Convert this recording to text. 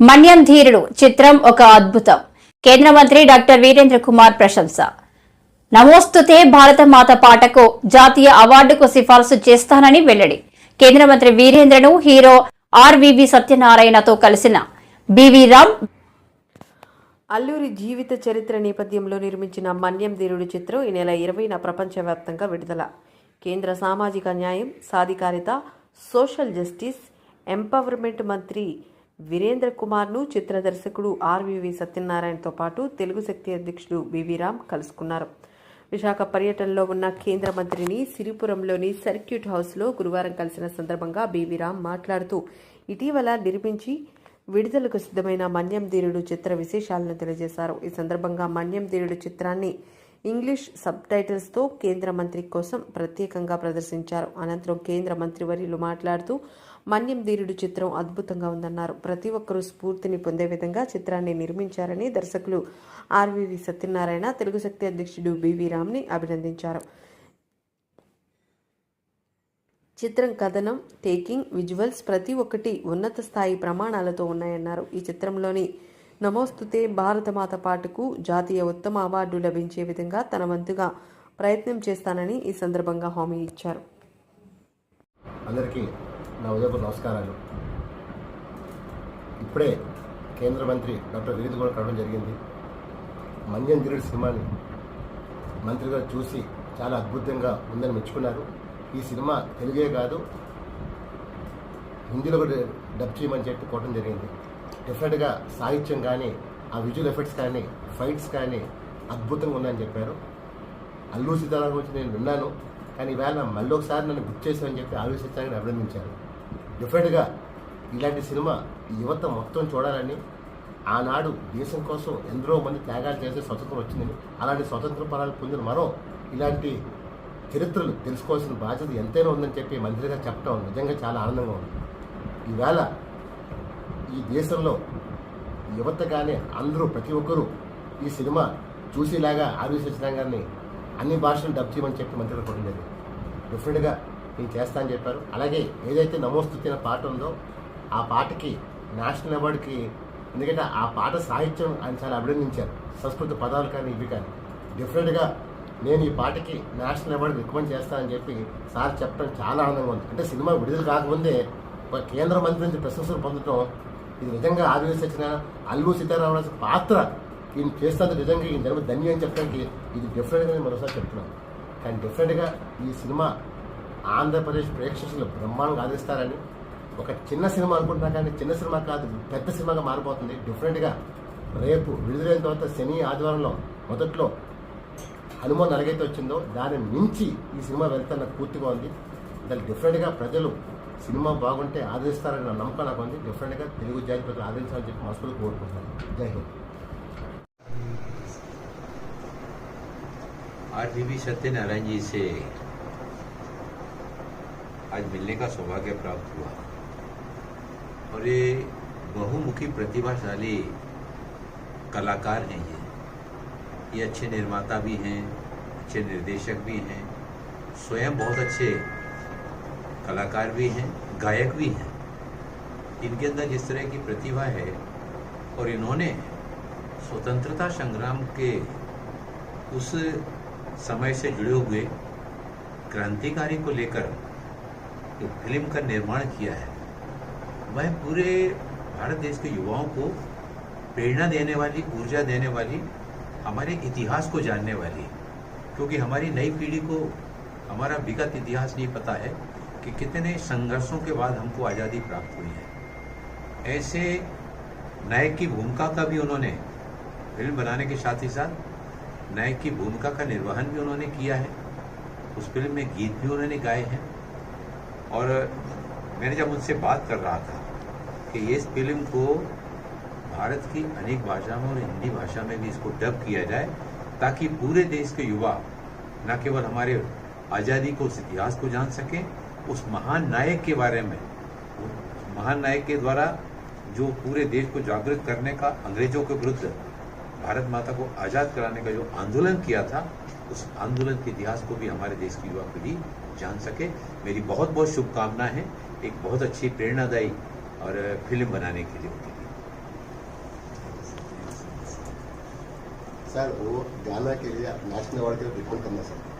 మన్యం ధీరుడు చిత్రం ఒక అద్భుతం. కేంద్ర మంత్రి డాక్టర్ వీరేంద్ర కుమార్ ప్రశంస. నమోస్తుతే భారత మాత పాటకు జాతీయ అవార్డుకు సిఫార్సు చేస్తానని వెల్లడి. కేంద్ర మంత్రి వీరేంద్రను హీరో ఆర్వివి సత్యనారాయణతో కలిసిన బివి రామ్ అల్లూరి జీవిత చరిత్ర నేపథ్యంలో నిర్మించిన మన్యం ధీరుడు చిత్రం ఈ నెల ఇరవైన ప్రపంచవ్యాప్తంగా విడుదల. కేంద్ర సామాజిక న్యాయం సాధికారిత సోషల్ జస్టిస్ ఎంపవర్మెంట్ మంత్రి వీరేంద్ర కుమార్ను చిత్ర దర్శకుడు ఆర్వివి సత్యనారాయణతో పాటు తెలుగు శక్తి అధ్యక్షుడు బివి రామ్ కలుసుకున్నారు. విశాఖ పర్యటనలో ఉన్న కేంద్ర మంత్రిని సిరిపురంలోని సర్క్యూట్ హౌస్లో గురువారం కలిసిన సందర్భంగా బీవీరామ్ మాట్లాడుతూ ఇటీవల నిర్మించి విడుదలకు సిద్ధమైన మన్యం ధీరుడు చిత్ర విశేషాలను తెలియజేశారు. ఈ సందర్భంగా మన్యం ధీరుడు చిత్రాన్ని ఇంగ్లీష్ సబ్ టైటిల్స్తో కేంద్ర మంత్రి కోసం ప్రత్యేకంగా ప్రదర్శించారు. అనంతరం కేంద్ర మంత్రి వర్యులు మాట్లాడుతూ మన్యం ధీరుడు చిత్రం అద్భుతంగా ఉందన్నారు. ప్రతి ఒక్కరూ స్ఫూర్తిని పొందే విధంగా చిత్రాన్ని నిర్మించారని దర్శకులు ఆర్వివి సత్యనారాయణ తెలుగు శక్తి అధ్యక్షుడు బివి రామ్ని అభినందించారు. చిత్రం కథనం టేకింగ్ విజువల్స్ ప్రతి ఒక్కటి ఉన్నత స్థాయి ప్రమాణాలతో ఉన్నాయన్నారు. ఈ చిత్రంలోని నమోస్తుతే భారతమాత పాటకు జాతీయ ఉత్తమ అవార్డు లభించే విధంగా తన వంతుగా ప్రయత్నం చేస్తానని ఈ సందర్భంగా హామీ ఇచ్చారు. అందరికీ నా ఉదయపు నమస్కారాలు. ఇప్పుడే కేంద్ర మంత్రి డాక్టర్ వినీత్ కూడా కలవడం జరిగింది. మంజన్ గిరిడ్ సినిమాని మంత్రి గారు చూసి చాలా అద్భుతంగా ఉందని మెచ్చుకున్నారు. ఈ సినిమా తెలుగే కాదు హిందీలో కూడా డబ్ చేయమని చెప్పి కోవడం జరిగింది. డెఫినెట్గా సాహిత్యం కానీ ఆ విజువల్ ఎఫెక్ట్స్ కానీ ఫైట్స్ కానీ అద్భుతంగా ఉందని చెప్పారు. అల్లు సీతారాం గురించి నేను విన్నాను. కానీ ఈవేళ మళ్ళీ ఒకసారి నన్ను గుర్తు చేశామని చెప్పి ఆలోచించాలని అభినందించారు. డెఫినెట్గా ఇలాంటి సినిమా యువత మొత్తం చూడాలని ఆనాడు దేశం కోసం ఎందరో మంది త్యాగాలు చేసే స్వతంత్రం వచ్చిందని అలాంటి స్వతంత్ర పరాలు పొందిన మరో ఇలాంటి చరిత్రలు తెలుసుకోవాల్సిన బాధ్యత ఎంతైనా ఉందని చెప్పి మంత్రిగా చెప్పడం నిజంగా చాలా ఆనందంగా ఉంది. ఈవేళ ఈ దేశంలో యువత కానీ అందరూ ప్రతి ఒక్కరూ ఈ సినిమా చూసేలాగా ఆర్వీ సత్యనారాయణ గారిని అన్ని భాషలు డబ్ చేయమని చెప్పి మంత్రి గారు జరిగింది డిఫరెంట్గా నేను చేస్తా అని చెప్పారు. అలాగే ఏదైతే నమోస్తున్న పాట ఉందో ఆ పాటకి నేషనల్ అవార్డుకి ఎందుకంటే ఆ పాట సాహిత్యం ఆయన చాలా అభినందించారు. సంస్కృత పదాలు కానీ ఇవి కానీ. డిఫరెంట్గా నేను ఈ పాటకి నేషనల్ అవార్డు రికమెండ్ చేస్తానని చెప్పి సార్ చెప్పడం చాలా ఆనందంగా ఉంది. అంటే సినిమా విడుదల కాకముందే ఒక కేంద్ర మంత్రి నుంచి ప్రశంసలు పొందడం ఇది నిజంగా ఆదివాసీ వచ్చిన అల్లు సీతారామరాజు పాత్ర. ఈయన చేస్తాను నిజంగా ఈయన జన్మ ధన్యం అని చెప్పడానికి ఇది డిఫరెంట్గా నేను మరోసారి చెప్తున్నాను. కానీ డిఫరెంట్గా ఈ సినిమా ఆంధ్రప్రదేశ్ ప్రేక్షకులు బ్రహ్మాండంగా ఆదరిస్తారని. ఒక చిన్న సినిమా అనుకుంటున్నా కానీ చిన్న సినిమా కాదు పెద్ద సినిమాగా మారిపోతుంది. డిఫరెంట్గా రేపు విడుదలైన తర్వాత శని ఆదివారంలో మొదట్లో హనుమాన్ ఎలాగైతే వచ్చిందో దాన్ని మించి ఈ సినిమా వెళ్తున్న పూర్తిగా ఉంది. దానికి డిఫరెంట్గా ప్రజలు సినిమా బాగుంటే ఆదరిస్తారని నా నమ్మకం నాకు ఉంది డిఫరెంట్గా తెలుగు జాతి ప్రజలు ఆదరించాలని చెప్పి మనస్ఫూర్తి కోరుకుంటున్నాను జై హింద్ आज वी सत्यनारायण जी से आज मिलने का सौभाग्य प्राप्त हुआ और ये बहुमुखी प्रतिभाशाली कलाकार हैं ये ये अच्छे निर्माता भी हैं अच्छे निर्देशक भी हैं स्वयं बहुत अच्छे कलाकार भी हैं, गायक भी हैं। इनके अंदर जिस तरह की प्रतिभा है और इन्होंने स्वतंत्रता संग्राम के उस समय से जुड़े हुए क्रांतिकारी को लेकर एक फ़िल्म का निर्माण किया है, वह पूरे भारत देश के युवाओं को प्रेरणा देने वाली, ऊर्जा देने वाली, हमारे इतिहास को जानने वाली, क्योंकि हमारी नई पीढ़ी को हमारा विगत इतिहास नहीं पता है। कि कितने संघर्षों के बाद हमको आज़ादी प्राप्त हुई है। ऐसे नायक की भूमिका का भी उन्होंने फ़िल्म बनाने के साथ ही साथ नायक की भूमिका का निर्वहन भी उन्होंने किया है। उस फ़िल्म में गीत भी उन्होंने गाए हैं। और मैंने जब उनसे बात कर रहा था कि इस फ़िल्म को भारत की अनेक भाषाओं और हिंदी भाषा में भी इसको डब किया जाए, ताकि पूरे देश के युवा, न केवल हमारे आज़ादी को उस इतिहास को जान सकें उस महान नायक के बारे में महान नायक के द्वारा जो पूरे देश को जागृत करने का, अंग्रेज़ों के विरुद्ध भारत माता को आज़ाद कराने का जो आंदोलन किया था, उस आंदोलन के इतिहास को भी हमारे देश की युवा पीढ़ी जान सके। मेरी बहुत बहुत शुभकामनाएँ हैं, एक बहुत अच्छी प्रेरणादायी और फ़िल्म बनाने के लिए सर, वो गाना के लिए आप नेशनल अवार्ड के लिए रिकॉर्ड करना चाहते हैं